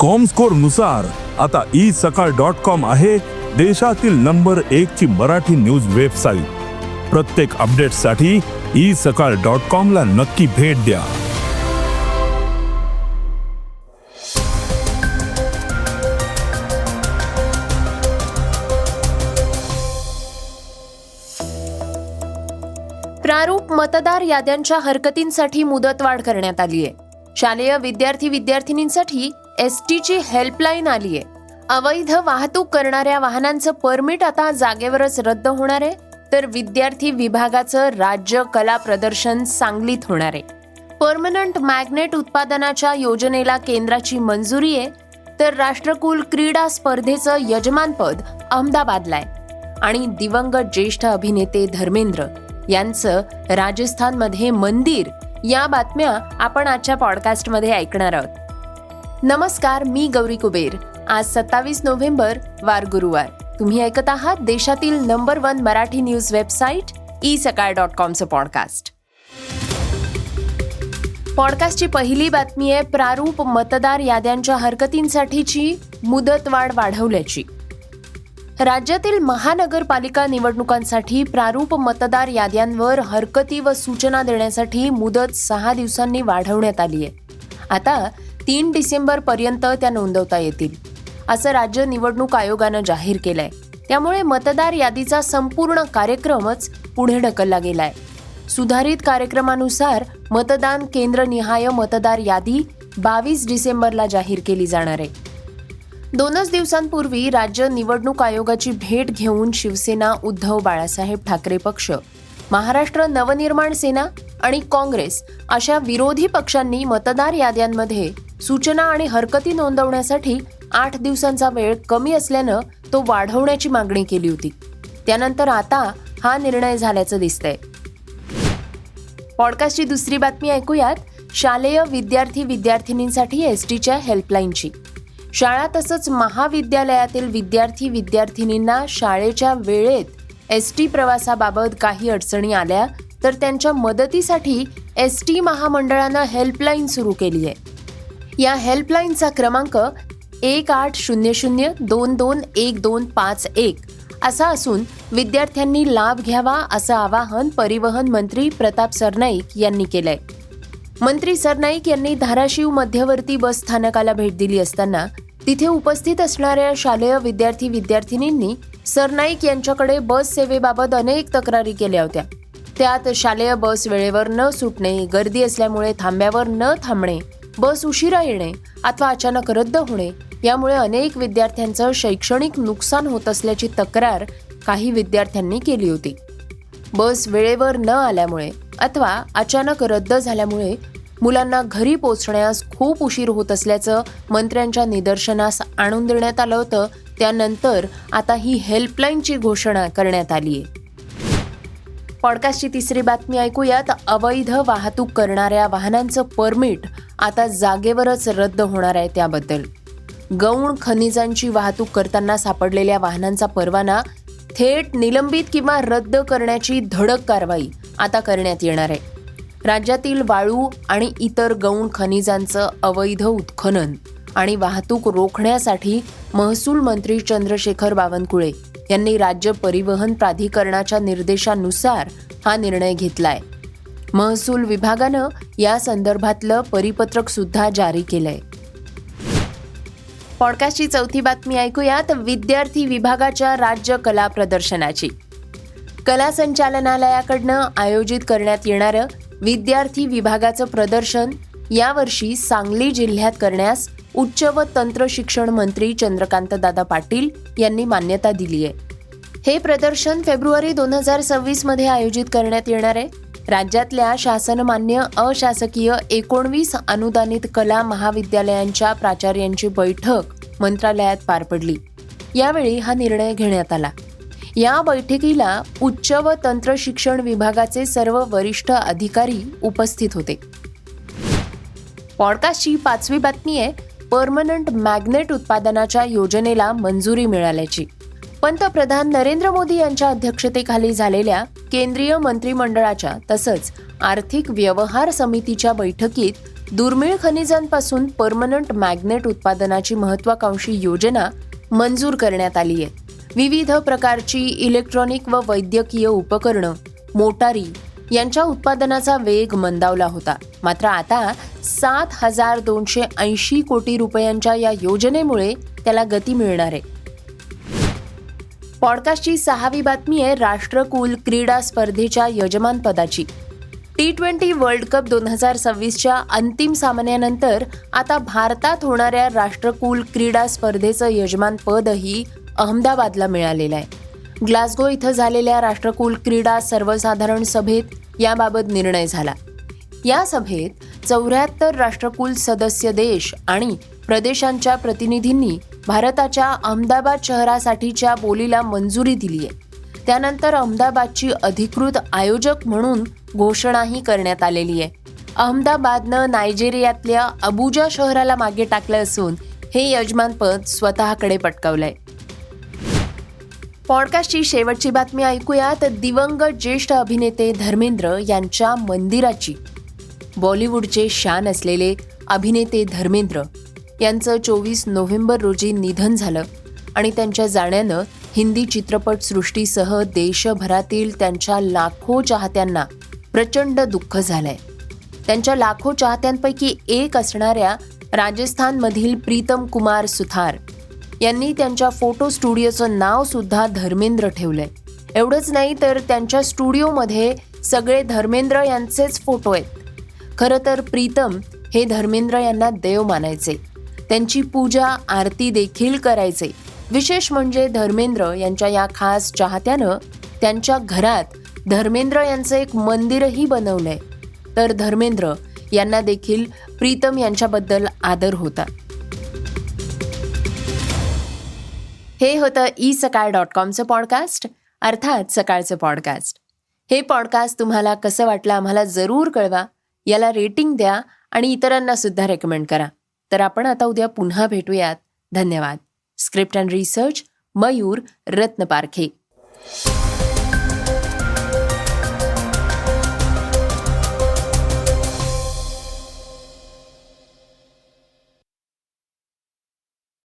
कॉमस्कोरनुसार आता E Sakal dot com आहे देशातील नंबर एक ची मराठी न्यूज वेबसाईट प्रत्येक अपडेटसाठी ई सकाळ डॉट कॉम ला नक्की भेट द्या. प्रारूप मतदार याद्यांच्या हरकतींसाठी मुदतवाढ करण्यात आली आहे शालेय विद्यार्थी विद्यार्थिनींसाठी एस टीची हेल्पलाईन आली आहे अवैध वाहतूक करणाऱ्या वाहनांचं परमिट आता जागेवरच रद्द होणार आहे. तर विद्यार्थी विभागाचं राज्य कला प्रदर्शन सांगलीत होणार आहे. परमनंट मॅग्नेट उत्पादनाच्या योजनेला केंद्राची मंजुरी आहे. तर राष्ट्रकुल क्रीडा स्पर्धेचं यजमानपद अहमदाबादला आहे. आणि दिवंगत ज्येष्ठ अभिनेते धर्मेंद्र यांचं राजस्थानमध्ये मंदिर या बातम्या आपण आजच्या पॉडकास्टमध्ये ऐकणार आहोत. नमस्कार मी गौरी कुबेर. आज सत्तावीस नोव्हेंबर वार गुरुवार. तुम्ही ऐकत आहात देशातील number one Marathi news website e Sakal dot कॉमचं podcast. पॉडकास्टची पहिली बातमी आहे प्रारूप मतदार याद्यांच्या हरकतींसाठीची मुदतवाढ वाढवल्याची. राज्यातील महानगरपालिका निवडणुकांसाठी प्रारूप मतदार याद्यांवर हरकती व सूचना देण्यासाठी मुदत सहा दिवसांनी वाढवण्यात आली आहे. आता तीन डिसेंबरपर्यंत त्या नोंदवता येतील असं राज्य निवडणूक आयोगानं जाहीर केलंय. त्यामुळे मतदार यादीचा संपूर्ण कार्यक्रमच पुढे ढकलला गेलाय. सुधारित कार्यक्रमानुसार मतदान केंद्रनिहाय मतदार यादी बावीस डिसेंबरला जाहीर केली जाणार आहे. दोनच दिवसांपूर्वी राज्य निवडणूक आयोगाची भेट घेऊन शिवसेना उद्धव बाळासाहेब ठाकरे पक्ष महाराष्ट्र नवनिर्माण सेना आणि काँग्रेस अशा विरोधी पक्षांनी मतदार याद्यांमध्ये सूचना आणि हरकती नोंदवण्यासाठी आठ दिवसांचा वेळ कमी असल्यानं तो वाढवण्याची मागणी केली होती. त्यानंतर आता हा निर्णय झाल्याचं दिसतंय. पॉडकास्टची दुसरी बातमी ऐकूयात. शालेय विद्यार्थी विद्यार्थिनींसाठी एस टीच्या हेल्पलाईनची. शाळा तसंच महाविद्यालयातील विद्यार्थी विद्यार्थिनींना शाळेच्या वेळेत एस टी प्रवासाबाबत काही अडचणी आल्या तर त्यांच्या मदतीसाठी एस टी महामंडळानं हेल्पलाईन सुरू केली आहे या हेल्पलाईनचा क्रमांक एक आठ शून्य शून्य दोन दोन एक दोन पाच एक असा असून विद्यार्थ्यांनी लाभ घ्यावा असं आवाहन परिवहन मंत्री प्रताप सरनाईक यांनी केलंय. मंत्री सरनाईक यांनी धाराशिव मध्यवर्ती बस स्थानकाला भेट दिली असताना तिथे उपस्थित असणाऱ्या शालेय विद्यार्थी विद्यार्थिनींनी सरनाईक यांच्याकडे बस सेवेबाबत अनेक तक्रारी केल्या होत्या. त्यात शालेय बस वेळेवर न सुटणे गर्दी असल्यामुळे थांब्यावर न थांबणे बस उशिरा येणे अथवा अचानक रद्द होणे यामुळे अनेक विद्यार्थ्यांचं शैक्षणिक नुकसान होत असल्याची तक्रार काही विद्यार्थ्यांनी केली होती. बस वेळेवर न आल्यामुळे अथवा अचानक रद्द झाल्यामुळे मुलांना घरी पोचण्यास खूप उशीर होत असल्याचं मंत्र्यांच्या निदर्शनास आणून देण्यात आलं होतं. त्यानंतर आता ही हेल्पलाईनची घोषणा करण्यात आली आहे पॉडकास्टची तिसरी बातमी ऐकूयात. अवैध वाहतूक करणाऱ्या वाहनांचं परमिट आता जागेवरच रद्द होणार आहे त्याबद्दल. गौण खनिजांची वाहतूक करताना सापडलेल्या वाहनांचा परवाना थेट निलंबित किंवा रद्द करण्याची धडक कारवाई आता करण्यात येणार आहे. राज्यातील वाळू आणि इतर गौण खनिजांचं अवैध उत्खनन आणि वाहतूक रोखण्यासाठी महसूल मंत्री चंद्रशेखर बावनकुळे यांनी राज्य परिवहन प्राधिकरणाच्या निर्देशानुसार हा निर्णय घेतलाय. महसूल विभागानं या संदर्भातलं परिपत्रक सुद्धा जारी केलंय. पॉडकास्टची चौथी बातमी ऐकूयात. विद्यार्थी विभागाच्या राज्य कला प्रदर्शनाची. कला संचालनालयाकडनं आयोजित करण्यात येणारं विद्यार्थी विभागाचं प्रदर्शन यावर्षी सांगली जिल्ह्यात करण्यास उच्च व तंत्र शिक्षण मंत्री चंद्रकांत दादा पाटील यांनी मान्यता दिली आहे हे प्रदर्शन फेब्रुवारी दोन हजार सव्वीसमध्ये आयोजित करण्यात येणार आहे. राज्यातल्या शासनमान्य अशासकीय एकोणवीस अनुदानित कला महाविद्यालयांच्या प्राचार्यांची बैठक मंत्रालयात पार पडली. यावेळी हा निर्णय घेण्यात आला. या बैठकीला उच्च व तंत्र शिक्षण विभागाचे सर्व वरिष्ठ अधिकारी उपस्थित होते. पॉडकास्टची पाचवी बातमी आहे परमनंट मॅग्नेट उत्पादनाच्या योजनेला मंजुरी मिळाल्याची. पंतप्रधान नरेंद्र मोदी यांच्या अध्यक्षतेखाली झालेल्या केंद्रीय मंत्रिमंडळाच्या तसंच आर्थिक व्यवहार समितीच्या बैठकीत दुर्मिळ खनिजांपासून परमनंट मॅग्नेट उत्पादनाची महत्वाकांक्षी योजना मंजूर करण्यात आली आहे. विविध प्रकारची इलेक्ट्रॉनिक व वैद्यकीय उपकरणं मोटारी यांच्या उत्पादनाचा वेग मंदावला होता. मात्र आता सात हजार दोनशे ऐंशी कोटी रुपयांच्या या योजनेमुळे त्याला गती मिळणार आहे. पॉडकास्टची सहावी बातमी आहे राष्ट्रकुल क्रीडा स्पर्धेच्या यजमानपदाची. टी ट्वेंटी वर्ल्ड कप दोन हजार सव्वीसच्या अंतिम सामन्यानंतर आता भारतात होणाऱ्या राष्ट्रकुल क्रीडा स्पर्धेचं यजमानपदही अहमदाबादला मिळालेलं आहे. ग्लासगो इथं झालेल्या राष्ट्रकुल क्रीडा सर्वसाधारण सभेत याबाबत निर्णय झाला. या सभेत चौऱ्याहत्तर राष्ट्रकुल सदस्य देश आणि प्रदेशांच्या प्रतिनिधींनी भारताच्या अहमदाबाद शहरासाठीच्या बोलीला मंजुरी दिली आहे. त्यानंतर अहमदाबादची अधिकृत आयोजक म्हणून घोषणाही करण्यात आलेली आहे. अहमदाबादनं नायजेरियातल्या अबुजा शहराला मागे टाकलं असून हे यजमानपद स्वतःकडे पटकावलंय. पॉडकास्टची शेवटची बातमी ऐकूयात. दिवंगत ज्येष्ठ अभिनेते धर्मेंद्र यांच्या मंदिराची. बॉलिवूडचे शान असलेले अभिनेते धर्मेंद्र यांचं चोवीस नोव्हेंबर रोजी निधन झालं आणि त्यांच्या जाण्यानं हिंदी चित्रपटसृष्टीसह देशभरातील त्यांच्या लाखो चाहत्यांना प्रचंड दुःख झालंय. त्यांच्या लाखो चाहत्यांपैकी एक असणाऱ्या राजस्थानमधील प्रीतम कुमार सुथार यांनी त्यांच्या फोटो स्टुडिओचं नाव सुद्धा धर्मेंद्र ठेवलंय. एवढंच नाही तर त्यांच्या स्टुडिओमध्ये सगळे धर्मेंद्र यांचेच फोटो आहेत. खरं तर प्रीतम हे धर्मेंद्र यांना देव मानायचे. त्यांची पूजा आरती देखील करायचे. विशेष म्हणजे धर्मेंद्र यांच्या या खास चाहत्यानं त्यांच्या घरात धर्मेंद्र यांचं एक मंदिरही बनवलंय. तर धर्मेंद्र यांना देखील प्रीतम यांच्याबद्दल आदर होता. हे होतं ई सकाळ डॉट कॉमचं पॉडकास्ट अर्थात सकाळचं पॉडकास्ट. हे पॉडकास्ट तुम्हाला कसं वाटलं आम्हाला जरूर कळवा याला रेटिंग द्या आणि इतरांना सुद्धा रेकमेंड करा. तर आपण आता उद्या पुन्हा भेटूयात. धन्यवाद. Script and research Mayur Ratnaparkhe.